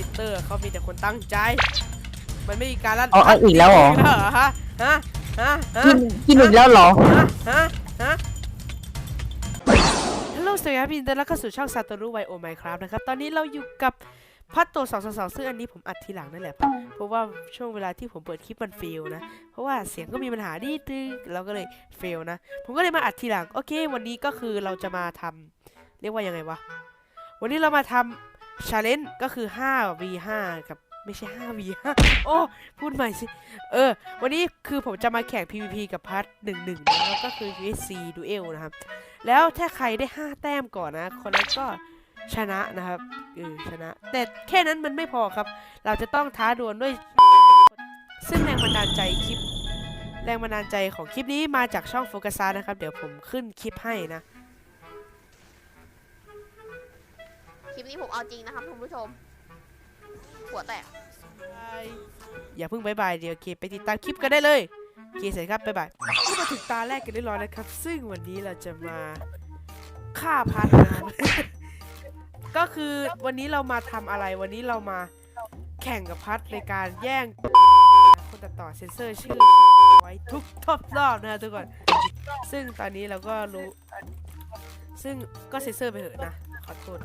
จิตเตอร์เขามีแต่คนตั้งใจ มันไม่มีการลั่นเอาเอาอีกแล้วเหรอกแล้วเหรอ ฮะฮะฮะฮะ กินกินอีกแล้วเหรอฮะฮะ ฮะ ฮัลโหลสวัสดีครับยินดีต้อนรับเข้าสู่ช่องซาโตรุไวโอไมครับนะครับ ตอนนี้เราอยู่กับพัตโตสองสองซึ่งอันนี้ผมอัดทีหลังนั่นแหละ เพราะว่าช่วงเวลาที่ผมเปิดคลิปมันเฟลนะ เพราะว่าเสียงก็มีปัญหานิดนึงเราก็เลยเฟลนะ ผมก็เลยมาอัดทีหลัง โอเค วันนี้ก็คือเราจะมาทำเรียกว่ายังไงวะ วันนี้เรามาทำ ชาเลนจ์ก็คือ 5 v 5กับไม่ใช่ 5 v 5โอ้ พูดใหม่สิ เออ วันนี้คือผมจะมาแข่ง PVP กับพัทหนึ่งหนึ่งนะครับก็คือ USC Duel นะครับ แล้วถ้าใครได้ 5 แต้มก่อนนะ คนนั้นก็ชนะนะครับเออชนะ แต่แค่นั้นมันไม่พอครับ เราจะต้องท้าดวลด้วย ซึ่งแรงบันดาลใจคลิป แรงบันดาลใจของคลิปนี้มาจากช่องโฟกัสานะครับ เดี๋ยวผมขึ้นคลิปให้นะ ลิปนี้ผมเอาจริงนะครับคุณผู้ชม หัวแตกอย่าเพิ่งบายบายเดี๋ยวโอเคไปติดตามคลิปกันได้เลยโอเคเสร็จครับบายบายก็มาถึงตาแรกกันเรียบร้อยนะครับ ซึ่งวันนี้เราจะมาฆ่าพัดนะครับก็คือวันนี้เรามาทำอะไรวันนี้เรามาแข่งกับพัดในการแย่งคนตัดต่อเซนเซอร์ชื่อไว้ทุกทบรอบนะทุกคนซึ่งตอนนี้เราก็รู้ ซึ่งก็เซนเซอร์ไปเถอะนะขอโทษ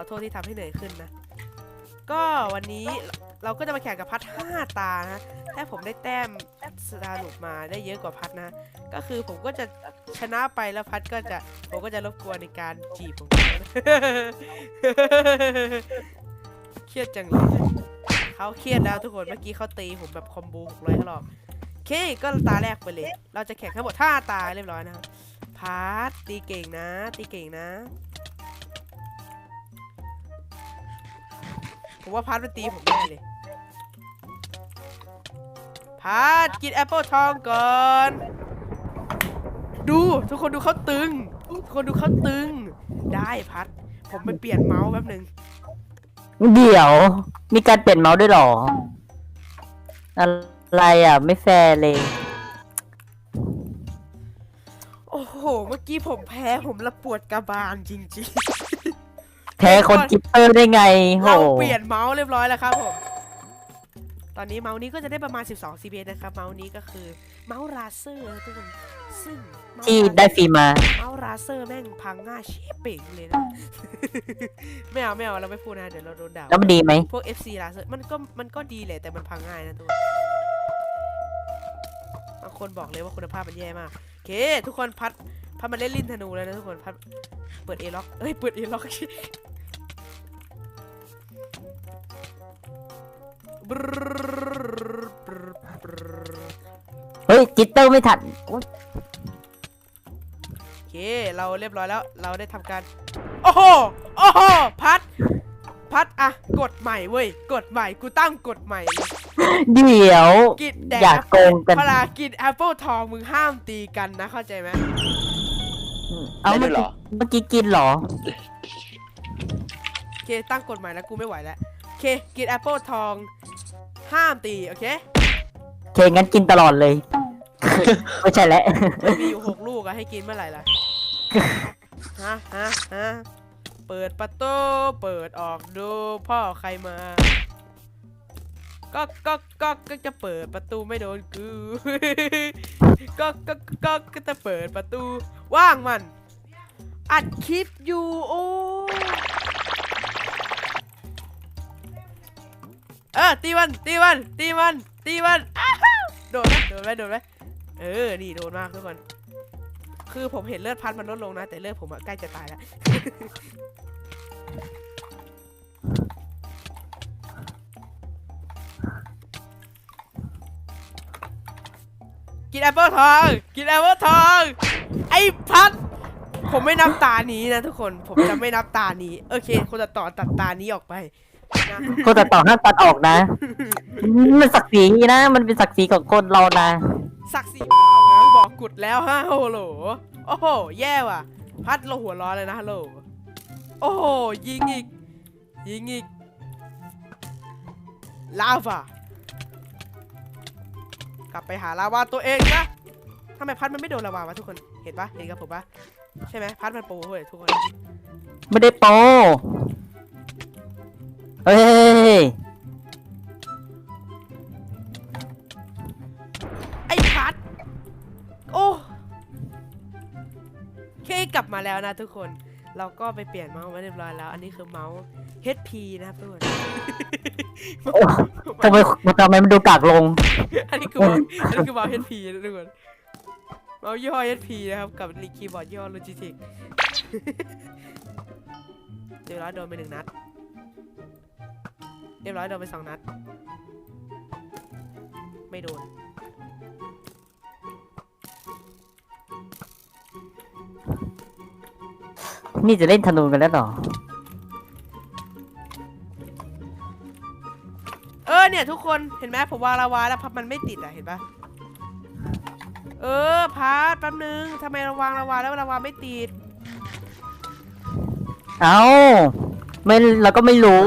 อโทษที่ทำให้เหนื่อยขึ้นนะ ก็วันนี้เราก็จะมาแข่งกับพัด5ตานะถ้าผมได้แต้มสตาร์ลุกมาได้เยอะกว่าพัดนะ ก็คือผมก็จะชนะไปแล้วพัดก็จะผมก็จะรบกวนในการจีบผมเครียดจังเลยเขาเครียดแล้วทุกคนเมื่อกี้เขาตีผมแบบคอมโบหกร้อยรอบโอเคก็ตาแรกไปเลย เราจะแข่งทั้งหมด5ตาเรียบร้อยนะครับพัดตีเก่งนะ ตีเก่งนะ ผมว่าพัดมันตีผมแน่เลยพัดกินแอปเปิลทองก่อน ดูทุกคนดูเขาตึง ทุกคนดูเขาตึง ได้พัด ผมไปเปลี่ยนเมาส์แป๊บหนึ่งเดี๋ยว มีการเปลี่ยนเมาส์ด้วยเหรอ อะไรอะ ไม่แฟร์เลย โอ้โห เมื่อกี้ผมแพ้ผมละปวดกระบาลจริง แพ้คนจิปเปอร์ได้ไงๆโหเราเปลี่ยนเมาส์เรียบร้อยแล้วครับผม ตอนนี้เมาส์นี้ก็จะได้ประมาณ 12 cps นะครับ เมาส์นี้ก็คือเมาส์ราเซอร์นะทุกคนซึ่งเมาส์ที่ราได้ฟรีมา เมาส์ราเซอร์แม่งพังง่ายเชิบเป่งเลยนะ ไม่เอาไม่เอาเราไม่พูดนะเดี๋ยวเราโดนด่าแล้วมันดีไหมพวก FC ราเซอร์มันก็มันก็ดีแหละแต่มันพังง่ายนะทุกคนบางคนบอกเลยว่าคุณภาพมันแย่มากโอเค ทุกคนพัด พัดมาเล่นลิ้นธนูแล้วนะทุกคนพัดเปิดเอล็อกเอ้ยเปิดเอล็อกเฮ้ยจิตเตอร์ไม่ทันอุ๊ยโอเคเราเรียบร้อยแล้ว เราได้ทำการ โอ้โหโอ้โหพัด พัดอะกดใหม่เว้ยกดใหม่กูตั้งกดใหม่เลยเดี๋ยวกินแดกอย่าโกงกันเวลากินแอปเปิลทองมึงห้ามตีกันนะเข้าใจไหม เอาได้เมื่ด้อวยเหรกี้อเมื่อกี้กินเหรอ โอเคตั้งกฎหมายแล้วกูไม่ไหวแล้วโอเคกินแอปเปิลทองห้ามตีโอเคโอเคงั้นกินตลอดเลย ไม่ใช่แล้ว มันมีอยู่หกลูกอะให้กินเมื่อไหร่ล่ะฮะฮะฮะเปิดประตูเปิดออกดูพ่อใครมา ก็ก็ก็ก็จะเปิดประตูไม่โดนกูก็ก็ก็ก็จะเปิดประตู ว่างมัน อัดคลิปอยู่โอ้เออตีมันตีมันตีมันตีมันอ้าวโดนไหมโดนไหมโดนไหมเออนี่โดนมากทุกคนคือผมเห็นเลือดพัดมันลดลงนะ แต่เลือดผมอะใกล้จะตายแล้ว กินแอปเปิลทอง กินแอปเปิลทอง ไอ้พัด ผมไม่นับตานี้นะทุกคน ผมจะไม่นับตานี้ โอเค คนตัดต่อตัดตานี้ออกไปนะคนตัดต่อห้ามตัดออกนะ มันศักดิ์ศรีนะ มันเป็นศักดิ์ศรีของคนเรานะ ศักดิ์ศรีเปล่าเหรอบอกกุดแล้วฮะโอ้โหโอ้โห แย่ว่ะ พัดเราหัวร้อนเลยนะฮัลโหล โอ้โห ยิงอีก ยิงอีก ลาวาก ลับไปหาลาวาตัวเองนะทำไมพัดมันไม่โดนลาวาวะทุกคน เห็นปะเห็นกับผมปะใช่ไหมพัดมันโปรเว้ยทุกคน ไม่ได้โปรเอเฮ้ย ไอ้พัด โอ้เคกลับมาแล้วนะทุกคน เราก็ไปเปลี่ยนเมาส์มาเรียบร้อยแล้ว อันนี้คือเมาส์ HP นะครับทุกคนโอ้ทำไมทำไมมันดูกากลง อันนี้คือเมาส์อันนี้คือเมาส์ HP นะทุกคนเมาส์ยี่ห้อ HP นะครับกับคีย์บอร์ดยี่ห้อ Logitech เรียบร้อยโดนไปหนึ่งนัด เรียบร้อยโดนไปสองนัด ไม่โดน นี่จะเล่นธนูกันแล้วเหรอ เออเนี่ยทุกคนเห็นไหมผมวางลาวาแล้วพับมันไม่ติดอะเห็นปะเออพาร์ทแป๊บนึงทำไมเราวางลาวาแล้วลาวาไม่ติด เอ้าไม่เราก็ไม่รู้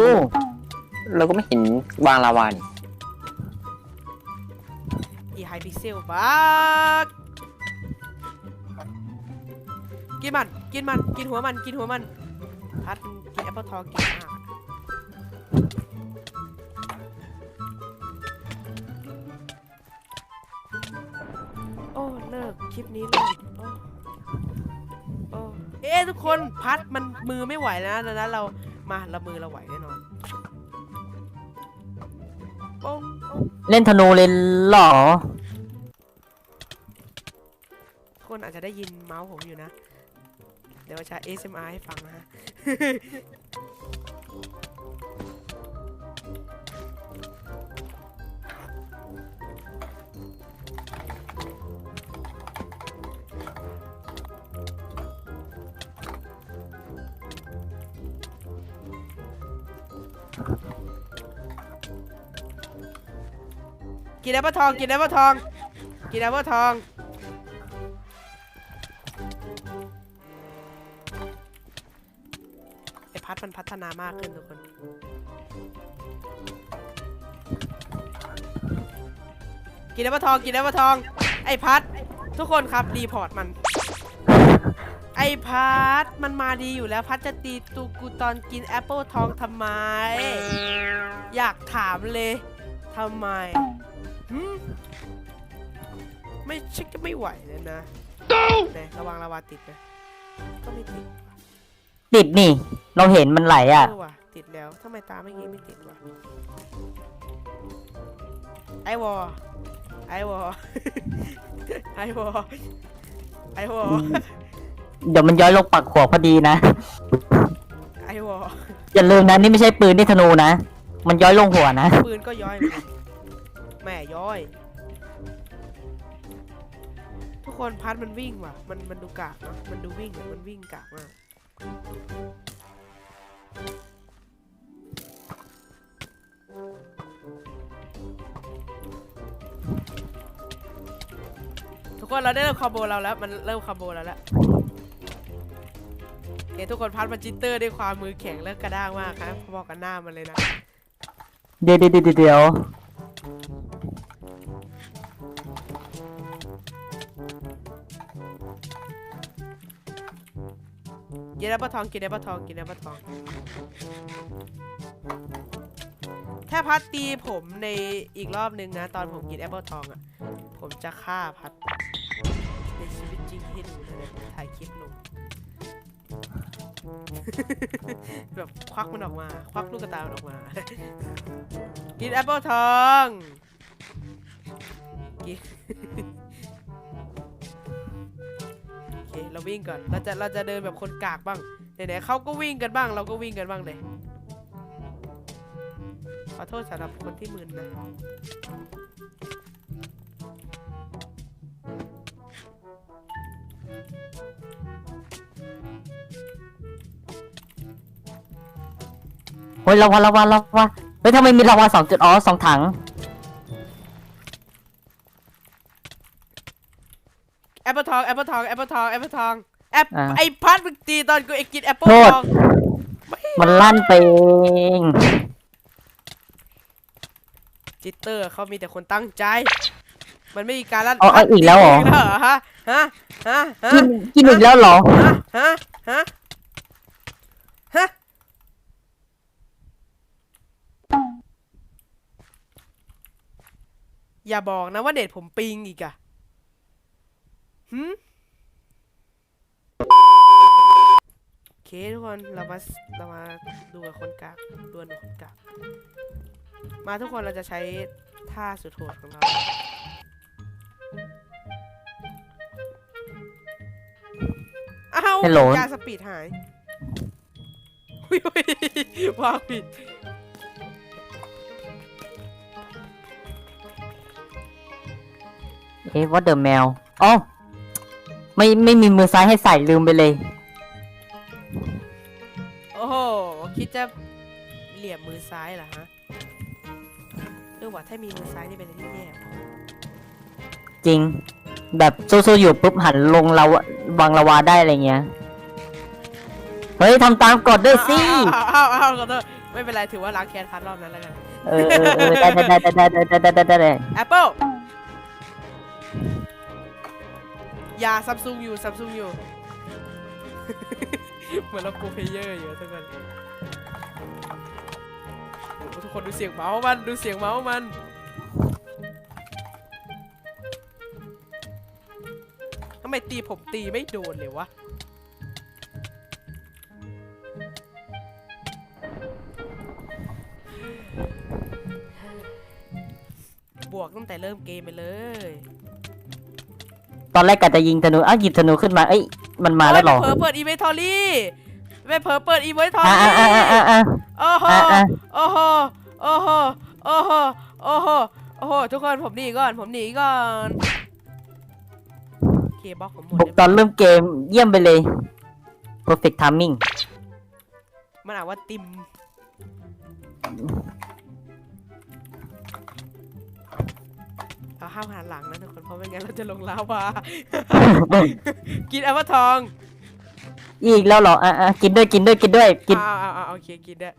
เราก็ไม่เห็นวางลาวานี่อีไฮพิกเซลบัก กินมัน กินมัน กินหัวมัน กินหัวมัน พัดกินแอปเปิลทองกินมากโอ้ เลิก คลิปนี้เลิกโอ้โอ้เอ๊ะทุกคนพัดมันมือไม่ไหวนะดังนั้นเรามาเรามือเราไหวแน่นอนโป้งโป้งเล่นธนูเลยเหรอทุกคนอาจจะได้ยินเมาส์ผมอยู่นะเดี๋ยวจะ ASMR ให้ฟังนะฮะ กินแอปเปิลทอง กินแอปเปิลทอง กินแอปเปิลทอง มันพัฒนามากขึ้นทุกคน กินแอปเปิลทองกินแอปเปิลทอง ไอพัด ทุกคนครับรีพอร์ตมัน ไอพัดมันมาดีอยู่แล้วพัดจะตีตูกูตอนกินแอปเปิลทองทำไม อยากถามเลยทำไมหืมไม่ชักจะไม่ไหวเลยนะไหนระวังระวาติดนะก็ไม่ติด ติดนี่ เราเห็นมันไหลอะเออว่ะติดแล้วทำไมตาเมื่อกี้ไม่ติดวะไอวอไอวอ ไอวอไอวอเดี๋ยวมันย้อยลงปักหัวพอดีนะ ไอวออย่าลืมนะนี่ไม่ใช่ปืนนี่ธนูนะ มันย้อยลงหัวนะ ปืนก็ย้อยเหมือนกันแหม่ย้อย ทุกคนพัดมันวิ่งว่ะ มันมันดูกากเนอะมันดูวิ่งอะมันวิ่งกากมาก ทุกคนเราได้เริ่มคอมโบเราแล้ว มันเริ่มคอมโบเราแล้วเห็นทุกคนพัดมันจิตเตอร์ด้วยความมือแข็งและกระด้างมากครับพอๆกันหน้ามันเลยนะ เดี๋ยวเดี๋ยวเดี๋ยว กินแอปเปิลทองกินแอปเปิลทองกินแอปเปิลทอง ถ้าพัดตีผมในอีกรอบนึงนะ ตอนผมกินแอปเปิลทองอะ ผมจะฆ่าพัดในชีวิตจริงให้ดูเลยถ่ายคลิปลงแบบควักมันออกมา ควักลูกกระตามันออกมา กินแอปเปิลทองกิน เราวิ่งก่อน เราจะเราจะเดินแบบคนกากบ้างไหนๆเขาก็วิ่งกันบ้าง เราก็วิ่งกันบ้างเลยขอโทษสำหรับคนที่มึนนะเฮ้ยลาวาลาวาลาวาเฮ้ยทำไมมีลาวาสองจุดอ๋อสองถัง แอปเปิลทองแอปเปิลทองแอปเปิลทองแอปเปิลทองแอปไอพัดมึงตีตอนกูไอกินแอปเปิลทองมันลั่นปเองจิตเตอร์เขามีแต่คนตั้งใจ มันไม่มีการลั่นอาออีกแล้วเหรอฮะฮะฮะฮะกินกินอีกแล้วเหรอ ฮะฮะฮะอย่าบอกนะว่าเดทผมปิงอีกอะ หืมโอเคทุกคน เรามา เรามาดูกับคนกากดวลกับคนกาก มาทุกคนเราจะใช้ท่าสุดโหดของเราอ้าว Hello ยาสปีดหายอุ๊ยอุ๊ยวางผิด เอ๊ะว่าเดอะแมวอ๋อ ไม่ไม่มีมือซ้ายให้ใส่ลืมไปเลย โอ้โห คิดจะเหลี่ยมมือซ้ายเหรอฮะเออว่าถ้ามีมือซ้ายนี่เป็นอะไรที่แย่จริง แบบสู้ๆอยู่ปุ๊บหันลงเราวางละวาได้อะไรเงี้ย เฮ้ยทำตามกฎด้วยสิอ้าวอ้าวอ้าวขอโทษไม่เป็นไรถือว่าล้างแค้นพัดรอบนั้นแล้วกัน เออเออเออได้ได้ได้ได้ได้ได้ได้ได้ได้ แอปเปิล ยาซัมซุงอยู่ซัมซุงอยู่ เหมือนเราโปรเพเยอร์อยู่ทุกคนทุกคนดูเสียงเมาส์มันดูเสียงเมาส์มันทำไมตีผมตีไม่โดนเลยวะบวกตั้งแต่เริ่มเกมไปเลย ตอนแรกกะจะยิงธนูอ้าวหยิบธนูขึ้นมาเอ้ยมันมาแล้วเหรอเผลอเปิดอีเวนทอรี่ไม่เผลอเปิดอีเวนทออ่ารี่อ่าอ่าอ่าอ่าโอ้โหอะอะโอ้โหโอ้โหโอ้โหโอ้โหโอ้โหทุกคนผมหนีก่อนผมหนีก่อนโอเคบล็อกผมหมดบุกตอนเริ่มเกมเยี่ยมไปเลย perfect timing มันอ่านว่าติม ห้ามหันหลังนะทุกคนเพราะไม่งั้นเราจะลงลาวา กินแอปเปิลทองอีกแล้วเหรออ่าอ่ากินด้วยกินด้วยกินด้วยกิน อ้าวอ้าวอ้าวโอเคกินได้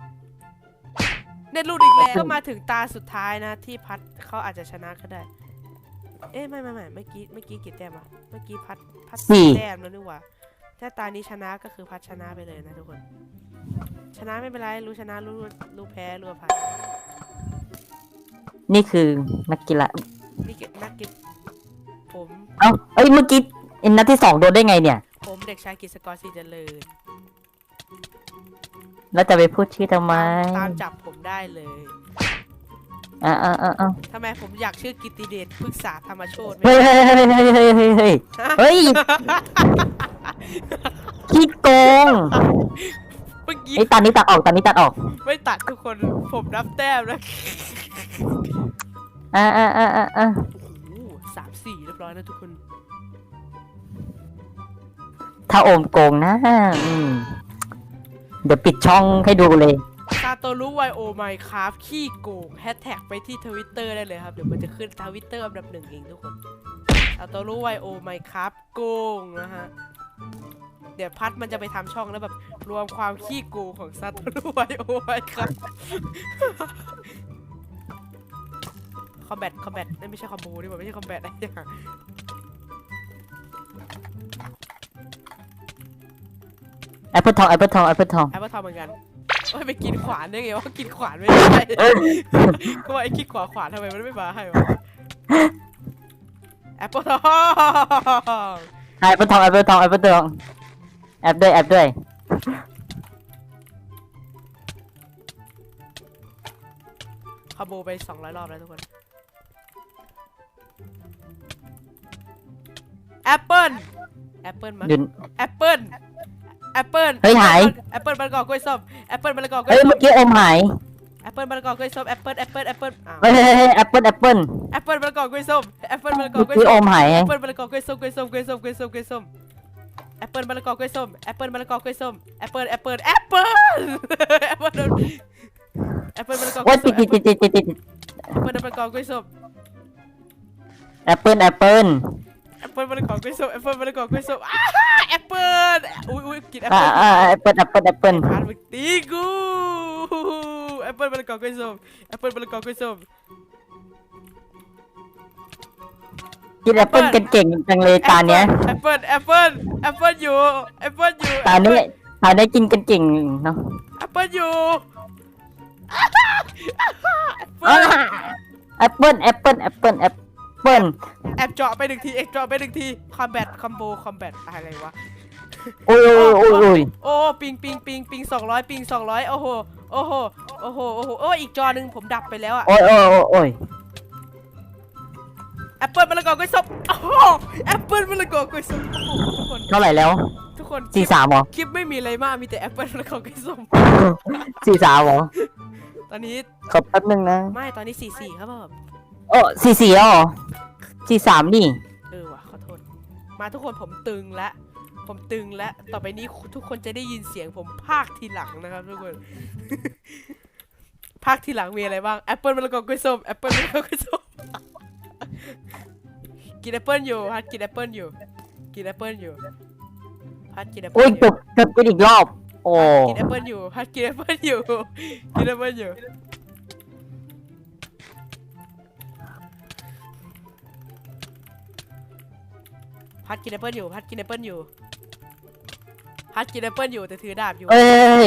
เน็ตรูดอีกแล้วก็มาถึงตาสุดท้ายนะ ที่พัดเขาอาจจะชนะก็ได้ เอ๊ะไม่ไม่ไม่เมื่อกี้เมื่อกี้กี่แต้มอะเมื่อกี้พัดพัดสี่ แต้มแล้วนี่หว่าถ้าตานี้ชนะก็คือพัดชนะไปเลยนะทุกคน ชนะไม่เป็นไรรู้ชนะรู้รู้แพ้รู้อภัยนี่คือนักกีฬา นี่เก็บนักกิจผม เอ้าเอ้ยเมื่อกี้อินนัดที่สองโดนได้ไงเนี่ย ผมเด็กชายกิจสกรศรีเจริญ แล้วจะไปพูดชื่อทำไมตามจับผมได้เลย อ่าอ่าอ่าอ่าทำไมผมอยากชื่อกิตติเดชพฤกษาธรรมโชตเฮ้ยเฮ้ยเฮ้ยเฮ้ยเฮ้ยเฮ้ยเฮ้ยฮะเฮ้ยขี้โกงเมื่อกี้ไอ้ยตอนนี้ตัดออกตอนนี้ตัดออก ไม่ตัดทุกคนผมนับแต้มนะ อ่าอ่าอ่าอ่าอ่าโอ้โหสามสี่เรียบร้อยนะทุกคน ถ้าโอมโกงนะอืมเดี๋ยวปิดช่องให้ดูเลย ซาโตรุไวโอไมคราฟขี้โกงแฮชแท็กไปที่ทวิตเตอร์ได้เลยครับ เดี๋ยวมันจะขึ้นทวิตเตอร์อันดับหนึ่งเองทุกคนซาโตรุไวโอไมคราฟโกงนะฮะ เดี๋ยวพัดมันจะไปทำช่องแล้วแบบรวมความขี้โกงของซาโตรุไวโอไมครับ อมแบทคอมแบทไม่ใช่คอมโบนี่หว่าไม่ใช่คอมแบทอะไรอย่างแอปเปิลทองแอปเปิลทองแอปเปิลทอง แอปเปิลทำเหมือนกันโอ้ยไปกินขวานได้ไงว่ากินขวานไม่ได้ก็ว่าไอ้ขี้ขวาขวานทำไมมันไม่มาให้วะแอปเปิลทองแอปเปิลทองแอปเปิลทองแอปเปิลทองแอปด้วยแอปด้วยคอมโบไปสองร้อยรอบแล้วทุกคน แอปเปิลแอปเปิลมาดุนแอปเปิลแอปเปิลเฮ้ยหาย แอปเปิลมะละกอกล้วยส้มแอปเปิลมะละกอกล้วยเฮ้ยส้เมื่มอกี้โอมหายแอปเปิลมะละกอกล้วยส้มแอปเปิลแอปเปิลแอปเปิลอ้าวเฮ้ยเฮ้ยเฮ้ยแอปเปิลแอปเปิลแอปเปิลมะละกอกล้วยส้มแอปเปิลมะละกอเมื่กอล้วยกี้ส้โอมมหายแอไงปเปิลมะละกอกล้วยส้มกล้วยส้มกล้วยส้มกล้วยส้มกล้วยส้มแอปเปิลมะละกอกล้วยส้มแอปเปิลมะละกอกล้วยส้มแอปเปิลแอปเปิลแอปเปิลแอปเปิลแอปเปิลมะละกอกล้โอ้วยยติส้ดมติดติดติดติดติดแอปเปิลมะละกอกล้วยส้ม แอปเปิลแอปเปิล แอปเปิลมะละกอกล้วยส้มแอปเปิลมะละกอกล้วยส้มอ้าแอปเปิลอุ้ยอุ้ยกินแอปอ่าเปิลอ่าแอปเปิลแอปเปิลแอปเปิลพานมึงตีกูแอปเปิลมะละกอกล้วยส้มแอปเปิลมะละกอกล้วยส้ม กินแอปเปิลกันเก่งจังเลยตาเนี้ยแอปเปิลแอปเปิลแอปเปิลอยู่แอปเปิลอยู่ตาเนี้ยตาเนี้ยกินกันเก่งเนาะแอปเปิลอยู่แอปเปิอ่าลแอปเปิลแอปเปิลแอปเปิลแอป เปิลแอบเจาะไปหนึ่งทีเอ็กเจาะไปหนึ่งทีคอมแบทคอมโบคอมแบทอะไรวะโอ้ยโอ้ยโอ้ยโอ้ยโอ้ปิงปิงปิงปิงสองร้อยปิงสองร้อยโอ้โหโอ้โหโอ้โหโอ้โหโอ้ยอีกจอหนึ่งผมดับไปแล้วอะโอ้ยโอ้ยโอ้ยโอ้ยแอปเปิลมะละกอกล้วยส้มโอ้โหแอปเปิลมะละกอกล้วยส้มโอ้โหทุกคนเท่าไหร่แล้วทุกคนสี่สามเหรอคลิปไม่มีอะไรมากมีแต่แอปเปิลมะละกอกล้วยส้มสี่สามเหรอตอนนี้ขอแป๊บนึงนะ ไม่ตอนนี้สี่สี่ครับผม โอ้สี่สี่แล้วเหรอสี่สามนี่ เออว่ะขอโทษ มาทุกคนผมตึงแล้วผมตึงแล้วต่อไปนี้ทุกคนจะได้ยินเสียงผมภาคทีหลังนะครับทุกคน ภาคทีหลังมีอะไรบ้างแอปเปิลมะละกอกล้วยส้มแอปเปิลมะละกอกล้วยส้ม กินแอปเปิลอยู่พัดกินแอปเปิลอยู่ กินแอปเปิลอยู่พัดกินแอปเปิโอ้ลยอจยู่บจบกันอีกรอบ โอ้กินแอปเปิลอยู่พัดกินแอปเปิลอยู่ กินแอปเปิลอยู่ พัดกินแอปเปิลอยู่ พัดกินแอปเปิลอยู่ พัดกินแอปเปิลอยู่แต่ถือดาบอยู่ เอ้ย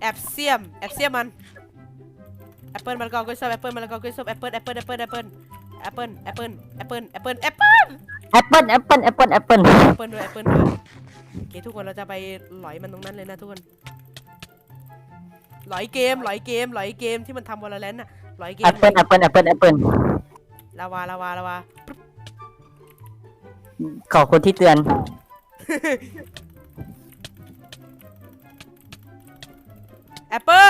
แอบเสียม แอบเสียมมันแอปเปิลมะละกอกล้วยส้มแอปเปิลมะละกอกล้วยส้มแอปเปิลแอปเปิลแอปเปิลแอปเปิลแอปเปิลแอปเปิลแอปเปิลแอปเปิลแอปเปิลแอปเปิลแอปเปิลแอปเปิลแอปเปิลแอปเปิลด้วยแอปเปิลด้วยโอเคทุกคนเราจะไปหลอยมันตรงนั้นเลยนะทุกคน หลอยเกมหลอยเกมหลอยเกมที่มันทำวอลเลนน่ะหลอยเกมแอปเปิลแอปเปิลแอปเปิลแอปเปิลลาวาลาวาลาวา ขอบคุณที่เตือน แอปเปิ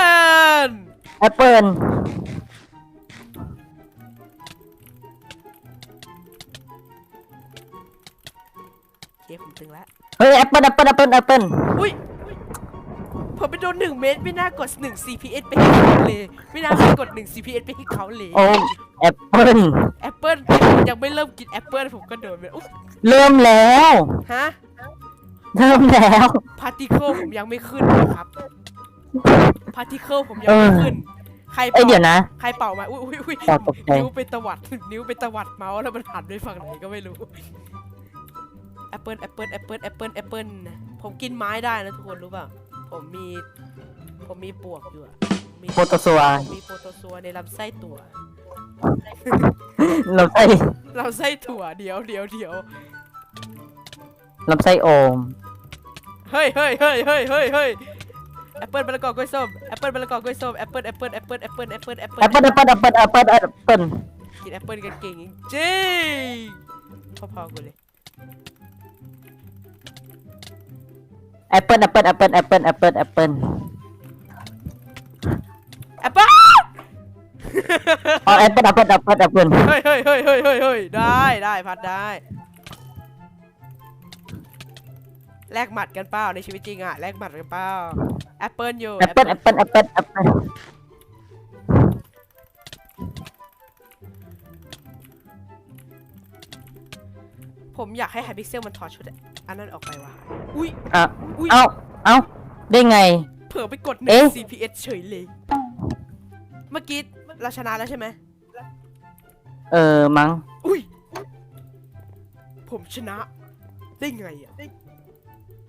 ลแอปเปิลโอเคผมตึงแล้ว เฮ้ยแอปเปิลแอปเปิลแอปเปิลแอปเปิลอุ้ยผมไปโดนหนึ่งเมตร ไม่น่ากดหนึ่ง CPS ไปให้เขาเลย ไม่น่าไปกดหนึ่ง CPS ไปให้เขาเลย โอ้แอปเปิล แอปเปิลยังไม่เริ่มกินแอปเปิลผมก็โดนไปอุ๊ย เริ่มแล้ว ฮะเริ่มแล้ว พาร์ติเคิลผมยังไม่ขึ้นนะครับพาร์ติเคิลผมยังไม่ขึ้น ใครเอ้ยเป่าเดี๋ยวนะ ใครเป่ามา อุ้ยอุ้ยอุ้ยอ๋อตกใจ นิ้วไปตวัด นิ้วไปตวัดเมาส์แล้วมันหันไปฝั่งไหนก็ไม่รู้ แอปเปิลแอปเปิลแอปเปิลแอปเปิลแอปเปิลผมกินไม้ได้นะทุกคนรู้เปล่าผมมี ผมมีปวกอยู่อะ มีโปรโตซัวผมมีโปรโตซัวในลำไส้ตัว ลำไส้ลำไส้ถั่วเดี๋ยวเดี๋ยวเดี๋ยวลำไส้โอมเฮ้ยเฮ้ยเฮ้ยเฮ้ยเฮ้ยเฮ้ยแอปเปิลมะละกอกล้วยส้มแอปเปิลมะละกอกล้วยส้มแอปเปิลแอปเปิลแอปเปิลแอปเปิลแอปเปิลแอปเปิลแอปเปิลแอปเปิลแอปเปิลแอปเปิลแอปเปิลกินแอปเปิลกันเก่งจริงๆพอๆกูเลยแอปเปิลแอปเปิลแอปเปิลแอปเปิลแอปเปิลแอปเปิลแอ ปเปิลอ๋อแอปเปิลแอปเปิลแอปเปิลแอปเปิลเฮ้ยเฮ้ยเฮ้ยเฮ้ยเฮ้ยเฮ้ยได้ได้พัดได้แลกหมัดกันเปล่าในชีวิตจริงอะแลกหมัดกันเปล่าแอปเปิลอยู่แอปเปิลแอปเปิลแอปเปิลแอปเปิลผมอยากให้ไฮพิกเซลมันถอดชุดอันนั้นออกไปว่ะอุ้ยอะอุ้ยเอ้าเอ้าได้ไง เผื่อไปกดหนึ่งเอ๊ะ CPS เฉยเลย เมื่อกี้เราชนะแล้วใช่ไหมเออมั้งอุ้ย ผมชนะ ได้ไงอะ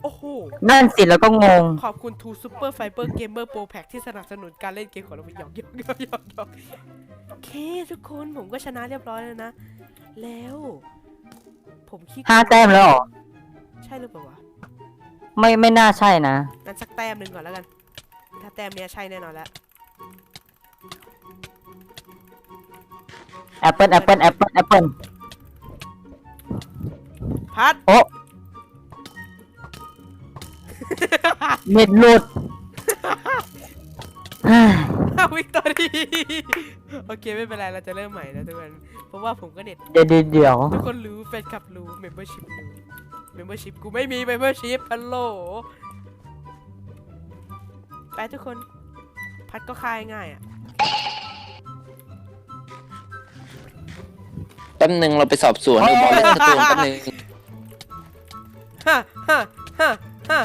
โอ้โห นั่นสิแล้วก็งง ขอบคุณ Two Super Fiber Gamer Pro Pack ที่สนับสนุนการเล่นเกมของเราไปหยอกหยอกหยอกหยอกหยอกโอเค ทุกคนผมก็ชนะเรียบร้อยแล้วนะ แล้ว ผมคิดห้าแต้มแล้วเหรอ ใช่หรือเปล่าวะไม่ไม่น่าใช่นะ งั้นสักแต้มหนึ่งก่อนแล้วกัน ถ้าแต้มเนี้ยใช่แน่นอนแล้ว แอปเปิลแอปเปิลแอปเปิลแอปเปิลพัดโอ้เน็ตหลุดเฮ้ยวิกตอรี่โอเคไม่เป็นไรเราจะเริ่มใหม่นะทุกคนเพราะว่าผมก็เน็ตเดี๋ยวเดี๋ยวเดี๋ยวทุกคนรู้แฟนคลับรู้ membership รู้ membership กูไม่มี membership ฮัลโหลไปทุกคน พัดก็คลายง่ายอะ ป๊บนึงเราไปสอบสวนดูบอลเลนสตูนแป๊บนึงฮ่าฮ่าฮ่าฮ่า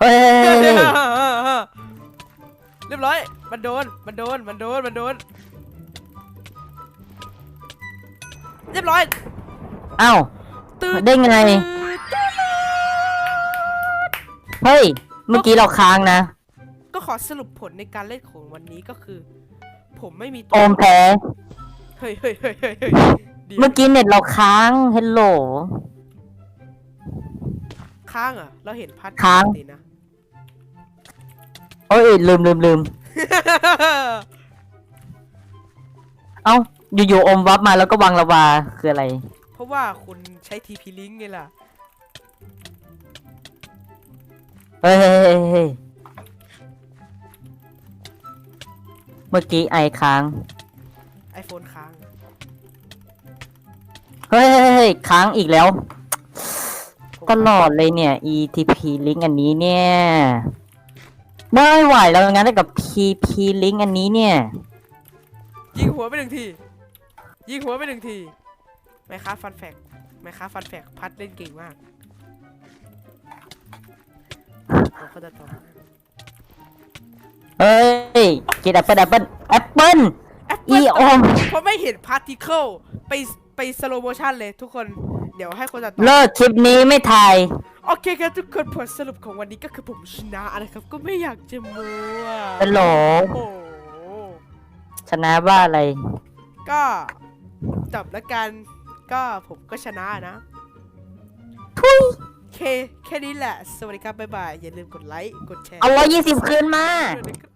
เฮ้ยเรียบร้อย มันโดน มันโดน มันโดน มันโดน เรียบร้อยเอ้าตื่นได้ไง เฮ้ย เมื่อกี้เราค้างนะ ก็ขอสรุปผลในการเล่นของวันนี้ก็คือผผมไม่มีตัโอวมแพ้ เฮ้ยเฮ้ยเฮ้ยเฮ้ยเฮ้ย ดี๋ยวเมื่อกี้เน็ตเราค้างเฮลโหล ค้างเหรอะ เราเห็นพัดค้างปกตินะโอ้ยลืมลืมลืมเอ้าอยู่ๆอมวับมาแล้วก็วางระวาคืออะไร เพราะว่าคุณใช้ TP Link ไงล่ะ เฮ้ยเฮ้ยเฮ้ยเฮ้ยเมื่อกี้ไอค้าง iPhone ค้างเฮ้ยเฮ้ย เฮ้ยค้างอีกแล้ว ตลอดเลยเนี่ย ETP link อันนี้เนี่ยไม่ไหวแล้วงั้นกับ PP link อันนี้เนี่ย ยิงหัวไปหนึ่งที ยิงหัวไปหนึ่งทีไมค้าฟันแฟกไมค้าฟันแฟกพัดเล่นเก่งมากผมก็จะตอบเฮ้ยกินแอปเปิลแอปเปิลแอปเปิลแอปอีเปิลโอม เพราะไม่เห็นพาร์ติเคิลไป ไปสโลโมชันเลยทุกคน เดี๋ยวให้คนตัดต่อ เลิกคลิปนี้ไม่ถ่าย โอเคครับทุกคนผลสรุปของวันนี้ก็คือผมชนะนะครับก็ไม่อยากจะมัวฮัลโหล โอ้โหชนะว่าอะไร ก็จบแล้วกันก็ผมก็ชนะนะทุยเคแค่นี้แหละ สวัสดีครับ บ๊ายบาย อย่าลืมกดไลค์ กดแชร์เอาร้อยยี่สิบคืนมา ด้วยนะครับ